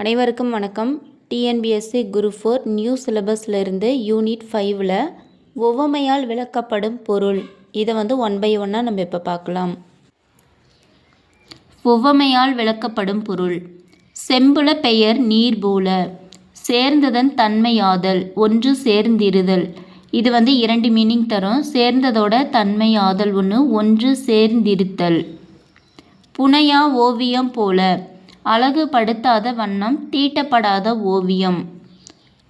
அனைவருக்கும் வணக்கம். TNPSC group four new சிலபஸ்லேருந்து யூனிட் ஃபைவ்ல ஒவ்வமையால் விளக்கப்படும் பொருள். இதை வந்து ஒன் பை ஒன்னாக நம்ம இப்போ பார்க்கலாம். ஒவ்வமையால் விளக்கப்படும் பொருள். செம்புல பெயர் நீர் போல. சேர்ந்ததன் தன்மையாதல் ஒன்று சேர்ந்திருதல். இது வந்து இரண்டு மீனிங் தரும். சேர்ந்ததோட தன்மையாதல் ஒன்று ஒன்று சேர்ந்திருத்தல். புனையா ஓவியம் போல. அழகுபடுத்தாத வண்ணம் தீட்டப்படாத ஓவியம்.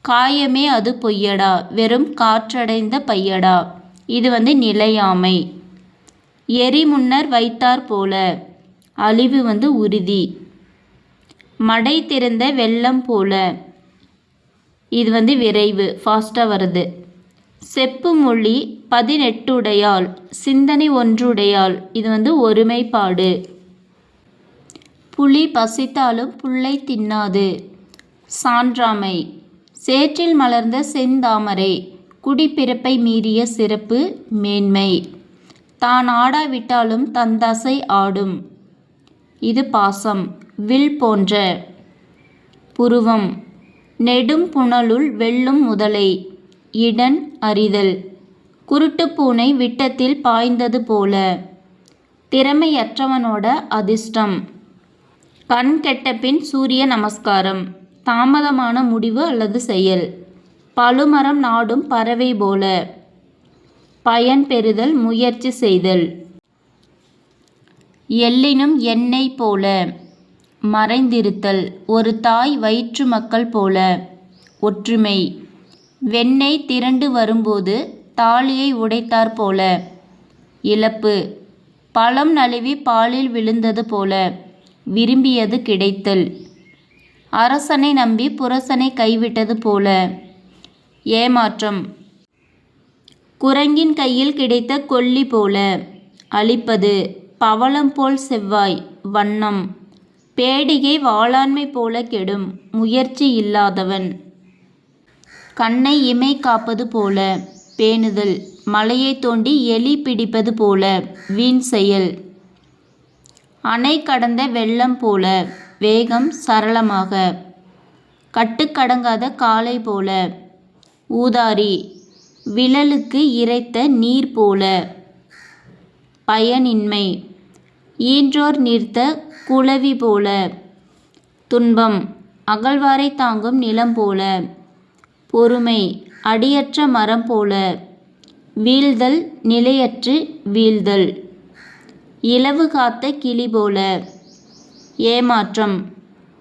காயமே அது பொய்யடா வெறும் காற்றடைந்த பையடா. இது வந்து நிலையாமை. எரி முன்னர் வைத்தார் போல அழிவு வந்து உறுதி. மடை திறந்த வெள்ளம் போல இது வந்து விரைவு ஃபாஸ்ட்டாக வருது. செப்பு மொழி பதினெட்டுடையாள் சிந்தனை ஒன்றுடையாள் இது வந்து ஒருமைப்பாடு. புலி பசித்தாலும் புல்லை தின்னாது. சான்றாமை. சேற்றில் மலர்ந்த செந்தாமரை. குடிப்பிறப்பை மீறிய சிறப்பு மேன்மை. தான் ஆடாவிட்டாலும் தந்தாசை ஆடும். இது பாசம். வில் போன்ற. புருவம். நெடும் புனலுள் வெல்லும் முதலை. இடன் அறிதல் குருட்டுப்பூனை விட்டத்தில் பாய்ந்தது போல. திறமையற்றவனோட அதிர்ஷ்டம். கண் கெட்ட பின் சூரிய நமஸ்காரம். தாமதமான முடிவு அல்லது செயல். பழுமரம் நாடும் பறவை போல. பயன் பெறுதல் முயற்சி செய்தல். எல்லினும் எண்ணெய் போல. மறைந்திருத்தல். ஒரு தாய் வயிற்று மக்கள் போல. ஒற்றுமை. வெண்ணெய் திரண்டு வரும்போது தாலியை உடைத்தார் போல. இழப்பு. பழம் நழுவி பாலில் விழுந்தது போல. விரும்பியது கிடைத்தல். அரசனை நம்பி புரசனை கைவிட்டது போல. ஏமாற்றம். குரங்கின் கையில் கிடைத்த கொல்லி போல. அழிப்பது பவளம் போல் செவ்வாய் வண்ணம். பேடிகை வாளாண்மை போல கெடும் முயற்சி இல்லாதவன். கண்ணை இமை காப்பது போல. பேணுதல். மலையை தோண்டி எலி பிடிப்பது போல. வீண் செயல். அணை கடந்த வெள்ளம் போல வேகம் சரளமாக. கட்டுக்கடங்காத காலை போல ஊதாரி. விழலுக்கு இறைத்த நீர் போல. பயனின்மை. ஈன்றோர் நீர்த்த குளவி போல. துன்பம். அகழ்வாரை தாங்கும் நிலம் போல. பொறுமை. அடியற்ற மரம் போல. வீழ்தல் நிலையற்று வீழ்தல். இலவு காத்த கிளி போல. ஏமாற்றம்.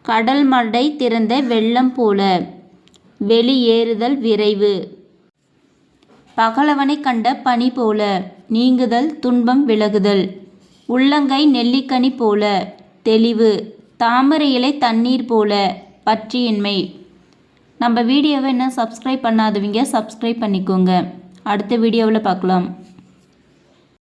கடல் மடை திறந்த வெள்ளம் போல. வெளியேறுதல் விரைவு. பகலவனை கண்ட பனி போல. நீங்குதல் துன்பம் விலகுதல். உள்ளங்கை நெல்லிக்கனி போல. தெளிவு. தாமரை இலை தண்ணீர் போல. பற்றியின்மை. நம்ம வீடியோவை என்ன சப்ஸ்கிரைப் பண்ணாதவங்க சப்ஸ்கிரைப் பண்ணிக்கோங்க. அடுத்த வீடியோவில் பார்க்கலாம்.